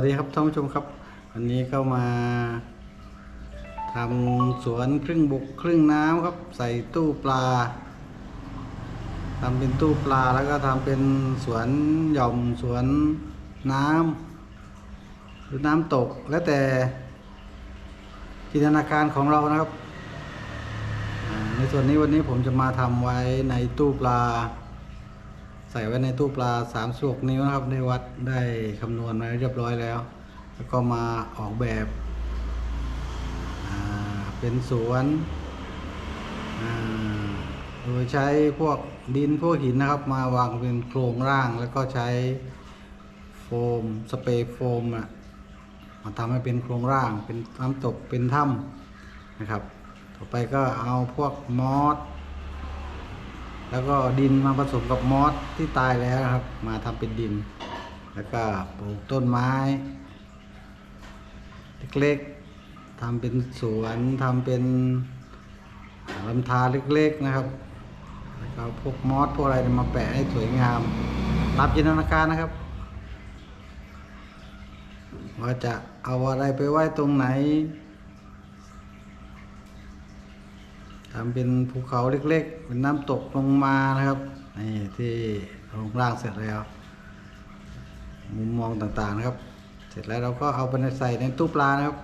วัสดีครับท่านผู้ชมครับ วันนี้ก็มาทำสวนครึ่งบุกครึ่งน้ำครับ ใส่ตู้ปลาทำเป็นตู้ปลาแล้วก็ทำเป็นสวนหย่อมสวนน้ำหรือน้ำตกแล้วแต่จินตนาการของเรานะครับ ในส่วนนี้วันนี้ผมจะมาทำไว้ในตู้ปลา ใส่ไว้ในตู้ปลา3ามสกนิ้วนะครับในวัดได้คำนวณมาเรียบร้อยแล้ว แล้วก็มาออกแบบเป็นสวนโดยใช้พวกดินพวกหินนะครับ มาวางเป็นโครงร่างแล้วก็ใช้โฟมสเปรย์โฟมอะมาทำให้เป็นโครงร่างเป็นน้ำตกเป็นถ้ำนะครับ ต่อไปก็เอาพวกมอส แล้วก็ดินมาผสมกับมอสที่ตายแล้วนะครับ มาทำเป็นดิน แล้วก็ปลูกต้นไม้ เล็กๆทำเป็นสวนทำเป็นลำธารเล็กๆนะครับแล้วก็พวกมอสพวกอะไรมาแปะให้สวยงามตามจินตนาการนะครับว่าจะเอาอะไรไปไว้ตรงไหน ทำเป็นภูเขาเล็กๆ เป็นน้ำตกลงมานะครับนี่ที่ลงร่างเสร็จแล้ว มุมมองต่างๆนะครับ เสร็จแล้วเราก็เอาไปใส่ในตู้ปลานะครับ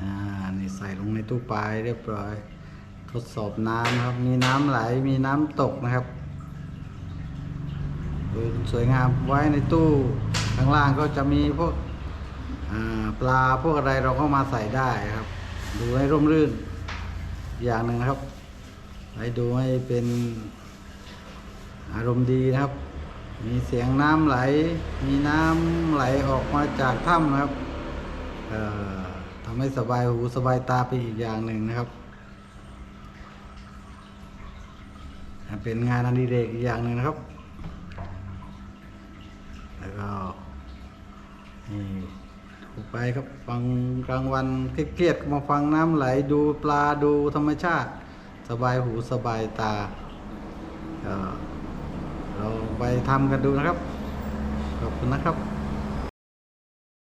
อ่านี่ใส่ลงในตู้ปลาเรียบร้อย ทดสอบน้ำครับ มีน้ำไหลมีน้ำตกนะครับสวยงามไว้ในตู้ข้างล่างก็จะมีพวกปลาพวกอะไรเราก็มาใส่ได้ครับ ดูให้ร่มรื่น อย่างหนึ่งนะครับ ให้ดูให้เป็นอารมณ์ดีนะครับ มีเสียงน้ำไหล มีน้ำไหลออกมาจากถ้ำนะครับทำให้สบายหูสบายตาไปอีกอย่างหนึ่งนะครับเป็นงานอดิเรกอีกอย่างหนึ่งนะครับ แล้วก็นี่ถูก ไปครับฟังกลางวันเครียดๆมาฟังน้ำไหลดูปลาดูธรรมชาติ สบายหูสบายตาเราไปทำกันดูนะครับ ขอบคุณนะครับ